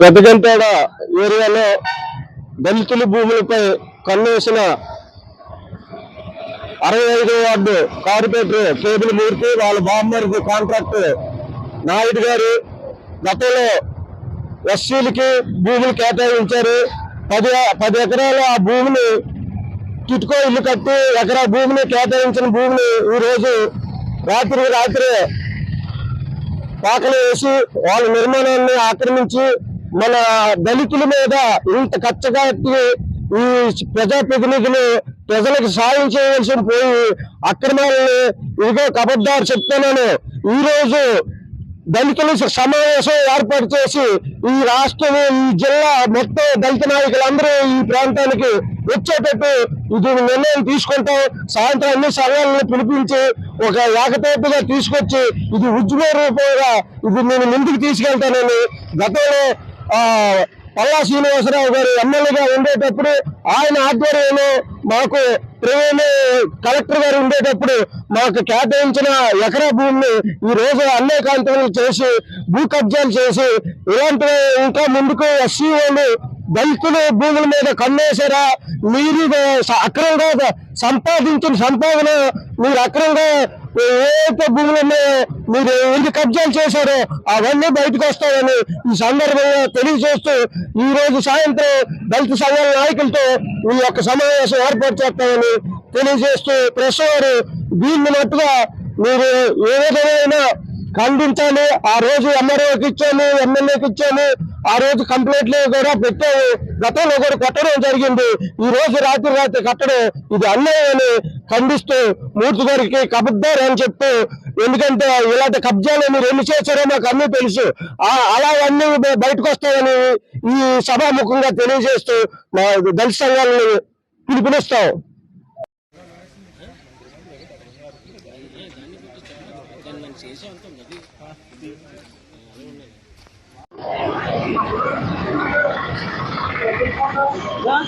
పెద్దగంపేడ ఏరియాలో దళితుల భూములపై కన్నేసిన అరవై ఐదో వార్డు కార్పొరేటర్ కేబుల్ మూర్తి వాళ్ళ బామ్మర్ది కాంట్రాక్టర్ నాయుడు గారు గతంలో ఎస్సీలకి భూములు కేటాయించారు. పది పది ఎకరాల ఆ భూమిని కిటుకో ఇల్లు కట్టి ఎకరా భూమిని కేటాయించిన భూమిని ఈ రోజు రాత్రి రాత్రి పాకలు వేసి వాళ్ళ నిర్మాణాన్ని ఆక్రమించి మన దళితుల మీద ఇంత కచ్చగట్టి ఈ ప్రజాప్రతినిధులు ప్రజలకు సాయం చేయవలసి పోయి అక్రమాలని ఇదిగో కబడ్దారు చెప్తున్నాను. ఈ రోజు దళితుల సమావేశం ఏర్పాటు చేసి ఈ రాష్ట్రం ఈ జిల్లా మొత్తం దళిత నాయకులందరూ ఈ ప్రాంతానికి వచ్చేటట్టు ఇది నిర్ణయం తీసుకుంటే సాయంత్రం అన్ని సంఘాలను పిలిపించి ఒక ఏకతేపుగా తీసుకొచ్చి ఇది ఉద్యమ రూపంగా ఇది నేను ముందుకు తీసుకెళ్తానని గతంలో పల్లా శ్రీనివాసరావు గారు ఎమ్మెల్యేగా ఉండేటప్పుడు ఆయన ఆధ్వర్యంలో మాకు ప్రేమే కలెక్టర్ గారు ఉండేటప్పుడు మాకు కేటాయించిన ఎకరా భూమిని ఈ రోజు అన్నేకాంతములు చేసి భూ కబ్జాలు చేసి ఇలాంటివి ఇంకా ముందుకు ఎస్సీ వాళ్ళు దళితులు భూముల మీద కన్నేసారా మీరు స- అక్రమంగా సంపాదించిన సంపాదన మీరు అక్రమంగా ఏదైతే భూములు ఉన్నాయో మీరు ఎన్ని కబ్జాలు చేశారో అవన్నీ బయటకు వస్తాయని ఈ సందర్భంగా తెలియజేస్తూ ఈ రోజు సాయంత్రం దళిత సంఘాల నాయకులతో ఈ యొక్క సమావేశం ఏర్పాటు చేస్తామని తెలియజేస్తూ ప్రెస్ వారు దీన్ని మట్టుగా మీరు ఏ విధమైన ఖండించాలి? ఆ రోజు ఎమ్మెల్యేకి ఇచ్చాము ఎమ్మెల్యేకి ఇచ్చాము ఆ రోజు కంప్లైంట్లు కూడా పెట్టే గతంలో కూడా కొట్టడం జరిగింది. ఈ రోజు రాత్రి రాత్రి కట్టడం ఇది అన్యాయం అని ఖండిస్తూ మూర్తి గారికి కబద్దారు అని చెప్తూ ఎందుకంటే ఇలాంటి కబ్జాలు మీరు ఎన్ని చేశారో మాకు అన్నీ తెలుసు. అలా అన్నీ బయటకు వస్తాయని ఈ సభాముఖంగా తెలియజేస్తూ మా దళిత సంఘాలని పిలుపునిస్తాం. Tá?